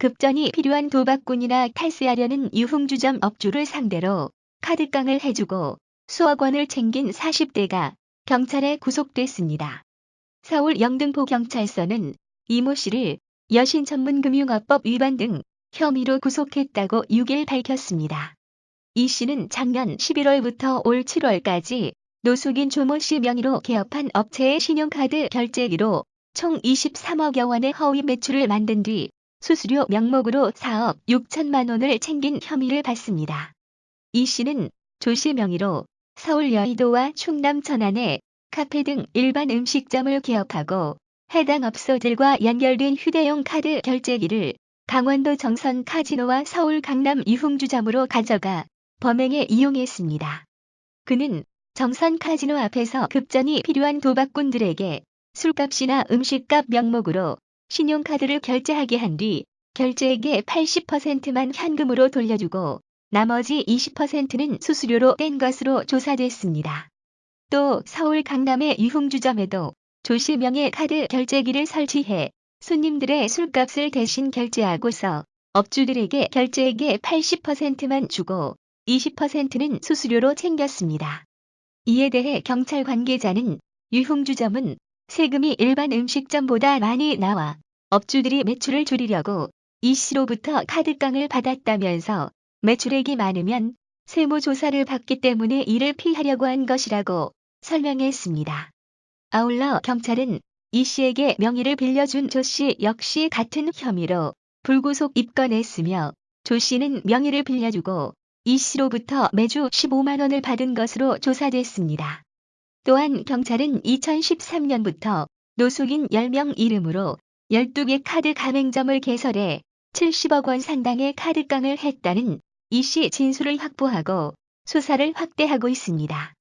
급전이 필요한 도박꾼이나 탈세하려는 유흥주점 업주를 상대로 카드깡을 해주고 수억 원을 챙긴 40대가 경찰에 구속됐습니다. 서울 영등포 경찰서는 이모 씨를 여신 전문금융업법 위반 등 혐의로 구속했다고 6일 밝혔습니다. 이 씨는 작년 11월부터 올 7월까지 노숙인 조모 씨 명의로 개업한 업체의 신용카드 결제기로 총 23억여 원의 허위 매출을 만든 뒤 수수료 명목으로 4억 6천만 원을 챙긴 혐의를 받습니다. 이 씨는 조 씨 명의로 서울 여의도와 충남 천안에 카페 등 일반 음식점을 개업하고 해당 업소들과 연결된 휴대용 카드 결제기를 강원도 정선 카지노와 서울 강남 유흥주점으로 가져가 범행에 이용했습니다. 그는 정선 카지노 앞에서 급전이 필요한 도박꾼들에게 술값이나 음식값 명목으로 신용카드를 결제하게 한 뒤 결제액의 80%만 현금으로 돌려주고 나머지 20%는 수수료로 뗀 것으로 조사됐습니다. 또 서울 강남의 유흥주점에도 조씨 명의 카드 결제기를 설치해 손님들의 술값을 대신 결제하고서 업주들에게 결제액의 80%만 주고 20%는 수수료로 챙겼습니다. 이에 대해 경찰 관계자는 유흥주점은 세금이 일반 음식점보다 많이 나와 업주들이 매출을 줄이려고 이 씨로부터 카드깡을 받았다면서 매출액이 많으면 세무조사를 받기 때문에 이를 피하려고 한 것이라고 설명했습니다. 아울러 경찰은 이 씨에게 명의를 빌려준 조 씨 역시 같은 혐의로 불구속 입건했으며 조 씨는 명의를 빌려주고 이 씨로부터 매주 15만 원을 받은 것으로 조사됐습니다. 또한 경찰은 2013년부터 노숙인 10명 이름으로 12개 카드 가맹점을 개설해 70억 원 상당의 카드깡을 했다는 이씨 진술을 확보하고 수사를 확대하고 있습니다.